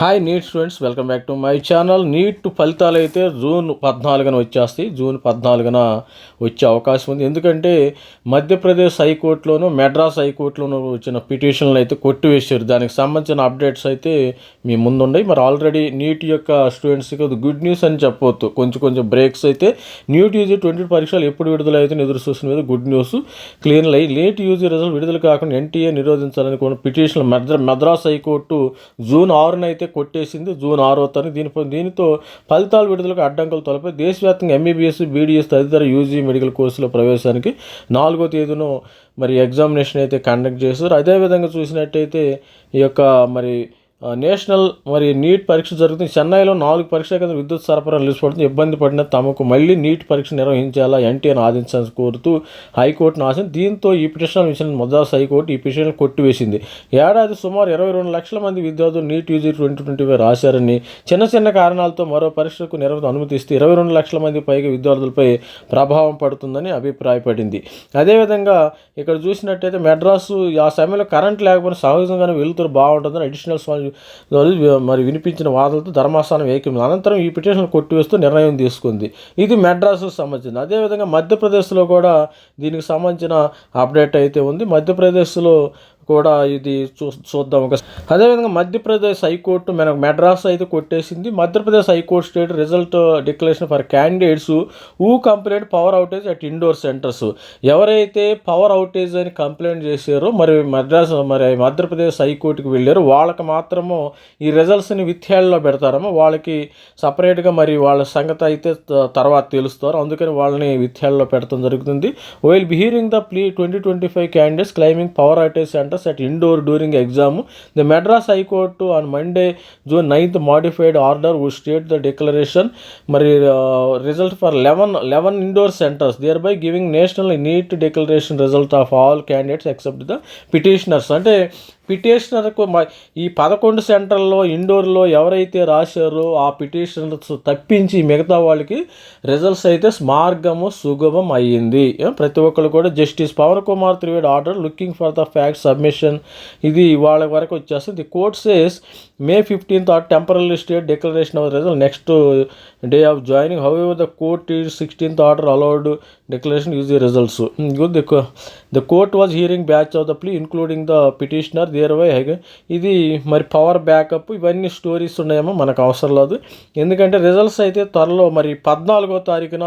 Hi NEET students welcome back to my channel NEET ఫలితాలు అయితే June పద్నాలుగున వచ్చేస్తాయి. జూన్ పద్నాలుగున వచ్చే అవకాశం ఉంది. ఎందుకంటే మధ్యప్రదేశ్ హైకోర్టులోను మెడ్రాస్ హైకోర్టులోను వచ్చిన పిటిషన్లు అయితే కొట్టివేశారు. దానికి సంబంధించిన అప్డేట్స్ అయితే మీ ముందున్నాయి మరి ఆల్రెడీ నీట్ యొక్క స్టూడెంట్స్కి అది గుడ్ న్యూస్ అని చెప్పవచ్చు కొంచెం కొంచెం బ్రేక్స్ అయితే నీట్ యూజీ ట్వంటీ పరీక్షలు ఎప్పుడు విడుదల అయితే ఎదురు చూసిన మీద గుడ్ న్యూస్ క్లియర్ అయ్యి లేట్ యూజీ రిజల్ట్ విడుదల కాకుండా ఎన్టీఏ నిరోధించాలని కొన్ని పిటిషన్లు మద్ర మెద్రాస్ హైకోర్టు జూన్ ఆరున అయితే కొట్టేసింది జూన్ ఆరో తారీఖు దీనిపై దీనితో ఫలితాలు విడుదలకు అడ్డంకులు తొలపై దేశవ్యాప్తంగా ఎంబీబీఎస్ బీడీఎస్ తదితర యూజీ మెడికల్ కోర్సుల ప్రవేశానికి నాలుగో తేదీను మరి ఎగ్జామినేషన్ అయితే కండక్ట్ చేస్తారు అదేవిధంగా చూసినట్టయితే ఈ యొక్క మరి నేషనల్ మరి నీట్ పరీక్ష జరుగుతుంది. చెన్నైలో నాలుగు పరీక్షల కింద విద్యుత్ సరఫరా నిలిచిపోతుంది ఇబ్బంది పడిన తమకు మళ్ళీ నీట్ పరీక్ష నిర్వహించాలా ఎన్టీఏని ఆదేశించాలని కోరుతూ హైకోర్టును ఆశించి దీంతో ఈ పిటిషన్ విషయం మద్రాస్ హైకోర్టు ఈ పిటిషన్ కొట్టివేసింది. ఏడాది సుమారు ఇరవై రెండు లక్షల మంది విద్యార్థులు NEET UG twenty twenty five రాశారని చిన్న చిన్న కారణాలతో మరో పరీక్షకు నిర్వహణ అనుమతిస్తే ఇరవై రెండు లక్షల మంది పైగా విద్యార్థులపై ప్రభావం పడుతుందని అభిప్రాయపడింది. అదేవిధంగా ఇక్కడ చూసినట్టయితే మెడ్రాసు ఆ సమయంలో కరెంట్ లేకపోయినా సహజంగానే వెలుతురు బాగుంటుందని అడిషనల్ మరి వినిపించిన వాదనలతో ధర్మాసనం ఏకం అనంతరం ఈ పిటిషన్ కొట్టివేస్తూ నిర్ణయం తీసుకుంది. ఇది మెడ్రాస్కు సంబంధించింది. అదేవిధంగా మధ్యప్రదేశ్లో కూడా దీనికి సంబంధించిన అప్డేట్ అయితే ఉంది. మధ్యప్రదేశ్లో కూడా ఇది చూ చూద్దాం ఒక అదేవిధంగా మధ్యప్రదేశ్ హైకోర్టు మన మెడ్రాస్ అయితే కొట్టేసింది. Madhya Pradesh high court stayed result declaration for candidates who complaint power outage at Indore centres. ఎవరైతే పవర్ అవుటేజ్ అని కంప్లైంట్ చేశారో మరి మద్రాస్ మరి మధ్యప్రదేశ్ హైకోర్టుకి వెళ్ళారో వాళ్ళకి మాత్రము ఈ రిజల్ట్స్ని విత్యాలలో పెడతారమ్మో. వాళ్ళకి సపరేట్గా మరి వాళ్ళ సంగతి అయితే త- తర్వాత తెలుస్తారు. అందుకని వాళ్ళని విత్యాలలో పెట్టడం జరుగుతుంది. While be hearing the plea twenty twenty five candidates claiming power outage centre centres at Indore during exam. The Madras high court on Monday June ninth modified order would stay the declaration. మరి result for eleven eleven Indore centres thereby giving national NEET declaration result of all candidates except the petitioners అంటే పిటిషనర్కు ఈ పదకొండు సెంటర్లో ఇండోర్లో ఎవరైతే రాశారో ఆ petitioners తప్పించి మిగతా వాళ్ళకి రిజల్ట్స్ అయితే మార్గము సుగమం అయ్యింది. ప్రతి ఒక్కరు కూడా justice Pavan Kumar Trivedi order looking for the fact submission. ఇది వాళ్ళ వరకు వచ్చేస్తుంది. The court says May fifteenth or temporary stayed declaration of result next day of joining. However the court ఈ sixteenth order allowed declaration use the results good the the court was hearing batch of the plea including the petitioner there why ఇది మరి power backup ఇవన్నీ stories ఉన్నాయేమో మనకు అవసరం లేదు. ఎందుకంటే results అయితే త్వరలో మరి పద్నాలుగో తారీఖున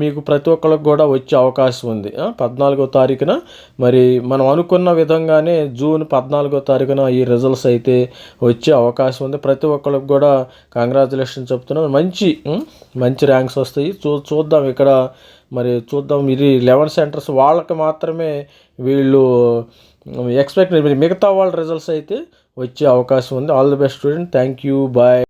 మీకు ప్రతి ఒక్కరికి కూడా వచ్చే అవకాశం ఉంది. పద్నాలుగో తారీఖున మరి మనం అనుకున్న విధంగానే జూన్ పద్నాలుగో తారీఖున ఈ రిజల్ట్స్ అయితే వచ్చే అవకాశం ఉంది. ప్రతి ఒక్కరికి కూడా కంగ్రాచులేషన్ చెప్తున్నాను. మంచి మంచి ర్యాంక్స్ వస్తాయి. చూ చూద్దాం ఇక్కడ. మరి చూద్దాం. ఇది లెవెన్ సెంటర్స్ వాళ్ళకి మాత్రమే వీళ్ళు ఎక్స్పెక్ట్ మిగతా వాళ్ళ రిజల్ట్స్ అయితే వచ్చే అవకాశం ఉంది. All the best student thank you bye